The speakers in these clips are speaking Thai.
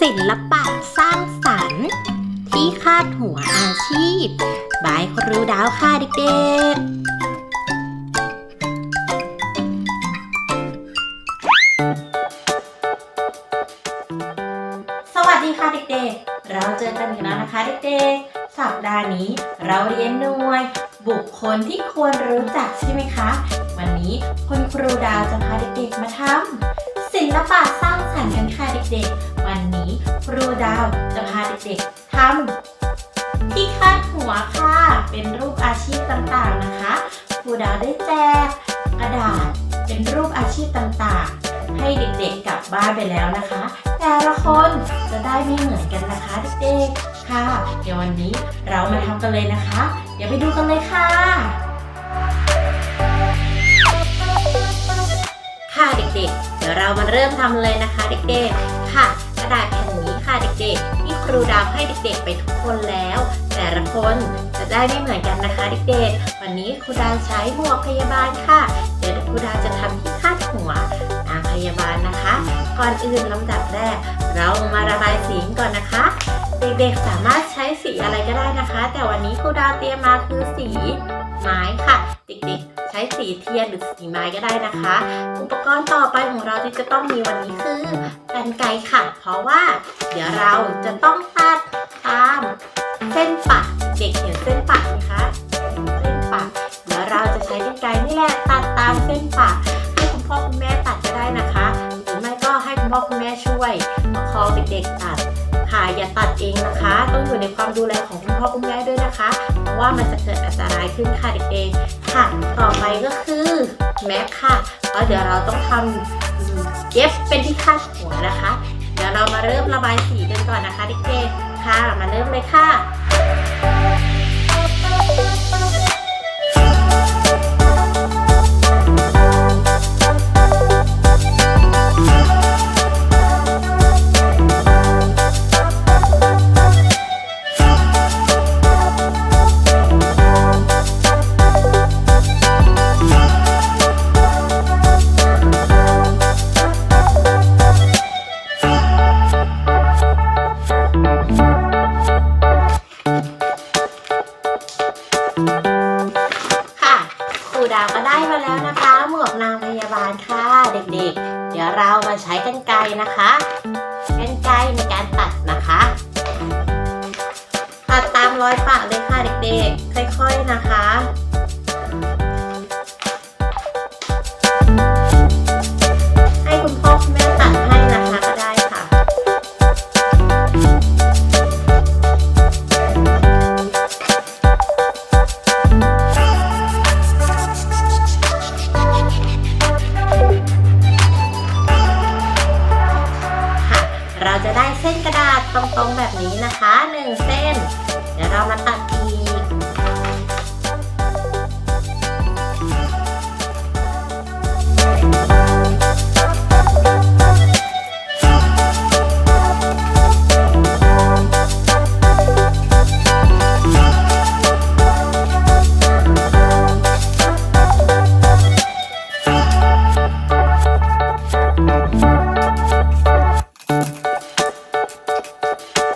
ศิลปะสร้างสรรค์ ที่คาดหัวอาชีพ บายครูดาวค่ะเด็กๆ สวัสดีค่ะเด็กๆ เราเจอกันอีกแล้วนะคะเด็กๆ สัปดาห์นี้เราเรียนหน่วย บุคคลที่ควรรู้จักใช่ไหมคะ วันนี้คุณครูดาวจะพาเด็กๆมาทำศิลปะสร้างสรรค์กันค่ะเด็กๆ วันนี้ครูดาวจะพาเด็กๆทำที่คาดหัวค่ะ เป็นรูปอาชีพต่างๆนะคะ ครูดาวได้แจกกระดาษเป็นรูปอาชีพต่างๆ ให้เด็กๆกลับบ้านไปแล้วนะคะ แต่ละคนจะได้ไม่เหมือนกันนะคะเด็กๆค่ะ เดี๋ยววันนี้เรามาทำกันเลยนะคะ เดี๋ยวไปดูกันเลยค่ะ ค่ะเด็กๆ เดี๋ยวเรามาเริ่มทำเลยนะคะเด็กๆค่ะกระ ดาษแผ่นนี้ค่ะเด็กๆ ที่ครูดาวให้เด็กๆ ไปทุกคนแล้ว แต่ละคนจะได้ไม่เหมือนกันนะคะเด็กๆ วันนี้ครูดาวใช้หมวกพยาบาลค่ะ เดี๋ยวครูดาวจะทำที่คาดหัว ยาบาลนะคะ ก่อนอื่นลำดับแรก เรามาระบายสีก่อนนะคะ เด็กๆสามารถใช้สีอะไรก็ได้นะคะ แต่วันนี้ครูดาวเตรียมมาคือสีไม้ค่ะ เด็กๆ ใช้สีเทียนหรือสีไม้ก็ได้นะคะ อุปกรณ์ต่อไปของเราที่จะต้องมีวันนี้คือกันไกรค่ะ เพราะว่า เดี๋ยวเราจะต้องตัดตามเส้นปักเด็กเห็นเส้นปักไหมคะเส้นปักเดี๋ยวเราจะใช้กันไกรนี่แหละตัดตามเส้นปักให้คุณพ่อคุณแม่ พ่อคุณแม่ช่วยประคองเด็กๆตัดค่ะอย่าตัดเองนะคะ ต้องอยู่ในความดูแลของคุณพ่อคุณแม่ด้วยนะคะ เพราะว่ามันจะเกิดอันตรายขึ้นค่ะเด็กๆค่ะ ต่อไปก็คือแม็กค่ะก็เดี๋ยวเราต้องทำเย็บเป็นที่คาดหัวนะคะ เดี๋ยวเรามาเริ่มระบายสีกันก่อนนะคะเด็กๆค่ะ มาเริ่มเลยค่ะ ครูดาวก็ได้มาแล้วนะคะ หมวกนางพยาบาลค่ะเด็กๆ เดี๋ยวเรามาใช้กันไกรนะคะกันไกรในการตัดนะคะตัดตามรอยปากเลยค่ะเด็กๆ ค่อยๆนะคะ ตรงๆแบบนี้นะคะหนึ่งเส้น เดี๋ยวเรามาตัดอี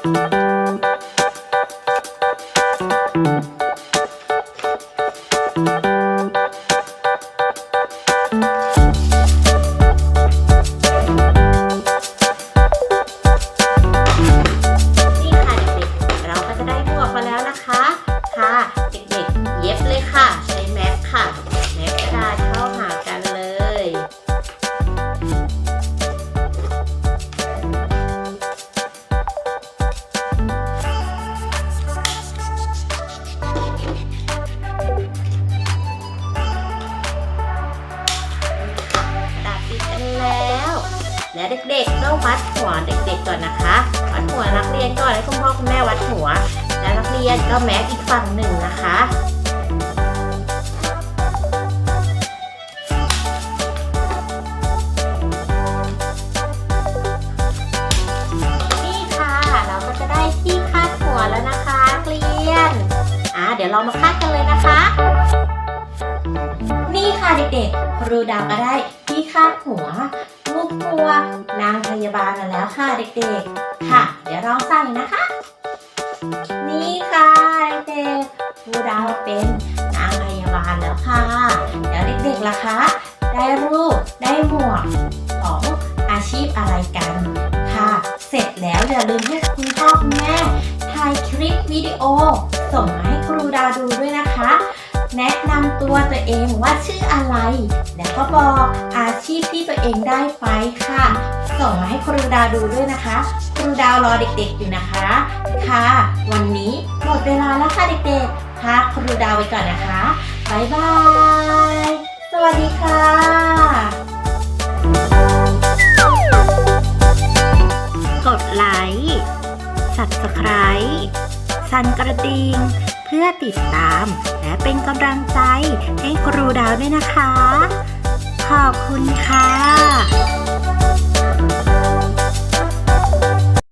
กนี่ ด็กๆก็วัดหัวเด็กๆก่อนนะคะ วัดหัวนักเรียนก่อนให้คุณพ่อคุณแม่วัดหัว และนักเรียนก็แม็กอีกฝั่งหนึ่งนะคะนี่ค่ะเราก็จะได้พี่คาดหัวแล้วนะคะเรียนอ่าเดี๋ยวเรามาคาดกันเลยนะคะ นี่ค่ะเด็กๆครูดาวก็ได้ที่คาดหัว ตัวนางพยาบาลมาแล้วค่ะเด็กๆ ค่ะ เดี๋ยวลองใส่นะคะ นี่ค่ะเด็กๆครูดาวเป็นนางพยาบาลแล้วค่ะแล้วเด็กๆล่ะคะ ได้รูปได้หมวกของอาชีพอะไรกัน ค่ะ เสร็จแล้วอย่าลืมให้คุณพ่อคุณแม่ถ่ายคลิปวิดีโอส่งมา นำตัวตัวเองว่าชื่ออะไร แล้วก็บอกอาชีพที่ตัวเองได้ไปค่ะ ส่งมาให้ครูดาวดูด้วยนะคะ ครูดาวรอเด็กๆอยู่นะคะ ค่ะ วันนี้หมดเวลาแล้วค่ะเด็กๆค่ะครูดาวไปก่อนนะคะบ๊ายบาย สวัสดีค่ะกดไลค์ Subscribe สั่นกระดิ่ง พื่อติดตาม และเป็นกำลังใจให้ครูดาวด้วยนะคะ ขอบคุณค่ะ